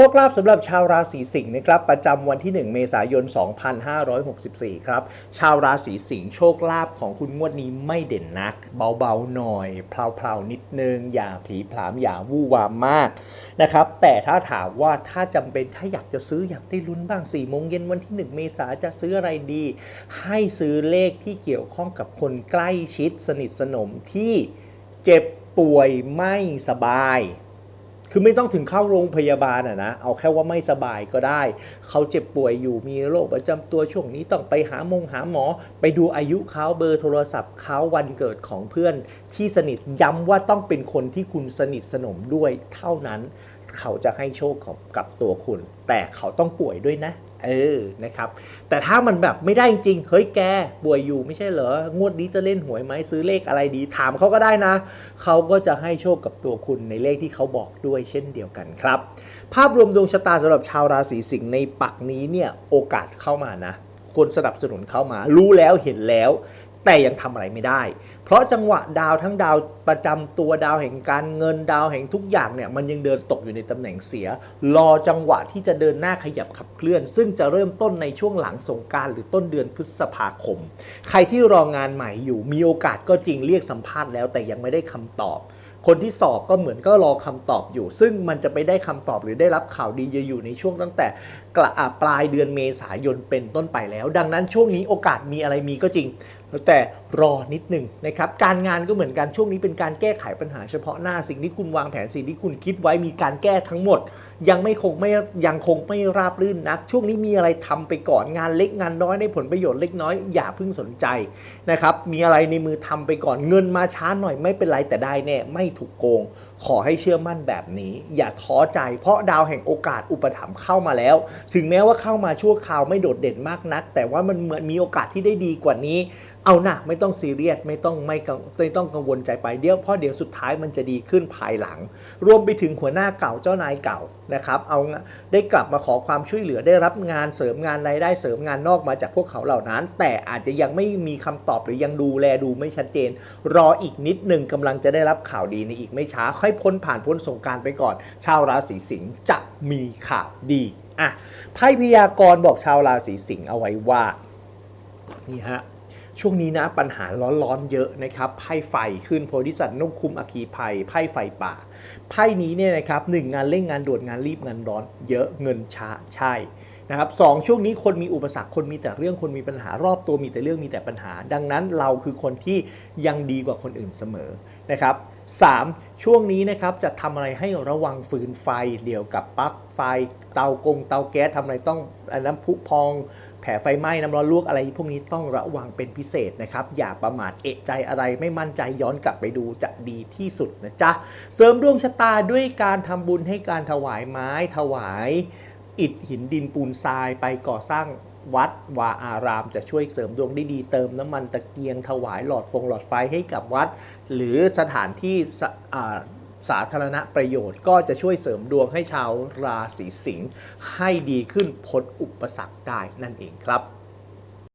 ชคลาภสำหรับชาวราศีสิงห์นะครับประจำวันที่ 1 เมษายน 2564 ครับ ชาวราศีสิงห์โชคลาภของคุณงวดนี้ไม่เด่นนัก เบาๆหน่อยเพลาๆนิดนึง อย่าผีผลามอย่าวู่วามมากนะครับแต่ถ้าถามว่าถ้าจำเป็นถ้าอยากจะซื้ออยากได้ลุ้นบ้าง4ี่โมงเย็นวันที่ 1 เมษาจะซื้ออะไรดี ให้ซื้อเลขที่เกี่ยวข้องกับคนใกล้ชิดสนิทสนมที่เจ็บป่วยไม่สบาย คือไม่ต้องถึงเข้าโรงพยาบาลอะนะ เอาแค่ว่าไม่สบายก็ได้ เขาเจ็บป่วยอยู่มีโรคประจำตัวช่วงนี้ต้องไปหามงหาหมอ ไปดูอายุเขาเบอร์โทรศัพท์เขาวันเกิดของเพื่อนที่สนิทย้ำว่าต้องเป็นคนที่คุณสนิทสนมด้วยเท่านั้น เขาจะให้โชคกับตัวคุณ แต่เขาต้องป่วยด้วยนะ เออนะครับแต่ถ้ามันแบบไม่ได้จริงเฮ้ยแกป่วยอยู่ไม่ใช่เหรองวดนี้จะเล่นหวยไหมซื้อเลขอะไรดี ถามเขาก็ได้นะ เขาก็จะให้โชคกับตัวคุณในเลขที่เขาบอกด้วยเช่นเดียวกันครับ ภาพรวมดวงชะตาสำหรับชาวราศีสิงห์ในปักนี้เนี่ยโอกาสเข้ามานะคนสนับสนุนเข้ามา รู้แล้วเห็นแล้ว แต่ยังทำอะไรไม่ได้ เพราะจังหวะดาวทั้งดาวประจำตัวดาวแห่งการเงินดาวแห่งทุกอย่างเนี่ยมันยังเดินตกอยู่ในตำแหน่งเสีย รอจังหวะที่จะเดินหน้าขยับขับเคลื่อน ซึ่งจะเริ่มต้นในช่วงหลังสงการหรือต้นเดือนพฤษภาคม ใครที่รองานใหม่อยู่มีโอกาสก็จริงเรียกสัมภาษณ์แล้วแต่ยังไม่ได้คำตอบคนที่สอบก็เหมือนก็รอคำตอบอยู่ ซึ่งมันจะไปได้คำตอบหรือได้รับข่าวดีจะอยู่ในช่วงตั้งแต่กระปลายเดือนเมษายนเป็นต้นไปแล้ว ดังนั้นช่วงนี้โอกาสมีอะไรมีก็จริง แต่รอนิดหนึ่งนะครับการงานก็เหมือนกันช่วงนี้เป็นการแก้ไขปัญหาเฉพาะหน้าสิ่งที่คุณวางแผนสิ่งที่คุณคิดไว้มีการแก้ทั้งหมด ยังไม่คงไม่ยังคงไม่ราบรื่นนัก ช่วงนี้มีอะไรทำไปก่อนงานเล็กงานน้อยได้ผลประโยชน์เล็กน้อยอย่าเพิ่งสนใจนะครับมีอะไรในมือทำไปก่อนเงินมาช้าหน่อยไม่เป็นไรแต่ได้แน่ไม่ถูกโกง ขอให้เชื่อมั่นแบบนี้ อย่าท้อใจ เพราะดาวแห่งโอกาสอุปถัมภ์เข้ามาแล้ว ถึงแม้ว่าเข้ามาชั่วคราวไม่โดดเด่นมากนัก แต่ว่ามันเหมือนมีโอกาสที่ได้ดีกว่านี้ เอาหนะไม่ต้องซีเรียสไม่ต้องไม่กังไม่ต้องกังวลใจไปเดี๋ยวเพราะเดี๋ยวสุดท้ายมันจะดีขึ้นภายหลัง รวมไปถึงหัวหน้าเก่าเจ้านายเก่านะครับเอาได้กลับมาขอความช่วยเหลือได้รับงานเสริมงานรายได้เสริมงานนอกมาจากพวกเขาเหล่านั้น แต่อาจจะยังไม่มีคำตอบหรือยังดูแลดูไม่ชัดเจน รออีกนิดหนึ่งกำลังจะได้รับข่าวดีในอีกไม่ช้า ค่อยพ้นผ่านพ้นสงการไปก่อน ชาวราศีสิงห์จะมีข่าวดีอะไพ่พยากรณ์บอกชาวราศีสิงห์เอาไว้ว่านี่ฮะ ช่วงนี้นะปัญหาร้อนๆเยอะนะครับไพ่ไฟขึ้นโพธิสัตว์นกคุมอคีภัยไพ่ไฟป่าไพ่นี้เนี่ยนะครับหนึ่งงานเร่งงานด่วนงานรีบงานร้อน เยอะเงินช้าใช่นะครับสองช่วงนี้คนมีอุปสรรคคนมีแต่เรื่องคนมีปัญหารอบตัวมีแต่เรื่องมีแต่ปัญหา ดังนั้นเราคือคนที่ยังดีกว่าคนอื่นเสมอนะครับสามช่วงนี้นะครับจะทำอะไรให้ระวังฟืนไฟเดี่ยวกับปลั๊กไฟ เตากงเตาแก๊สทำอะไรต้องอันน้ำพุพอง แผลไฟไหม้น้ำร้อนลวกอะไร พวกนี้ต้องระวังเป็นพิเศษนะครับ อย่าประมาทเอะใจอะไรไม่มั่นใจย้อนกลับไปดูจะดีที่สุดนะจ๊ะ เสริมดวงชะตาด้วยการทำบุญให้การถวายไม้ถวาย อิฐหินดินปูนทรายไปก่อสร้างวัดวาอารามจะช่วยเสริมดวงได้ดีเติมน้ำมันตะเกียงถวายหลอดฟงหลอดไฟให้กับวัด หรือสถานที่สะอ่า สาธารณประโยชน์ก็จะช่วยเสริมดวงให้ชาวราศีสิงห์ให้ดีขึ้นพ้นอุปสรรคได้นั่นเองครับ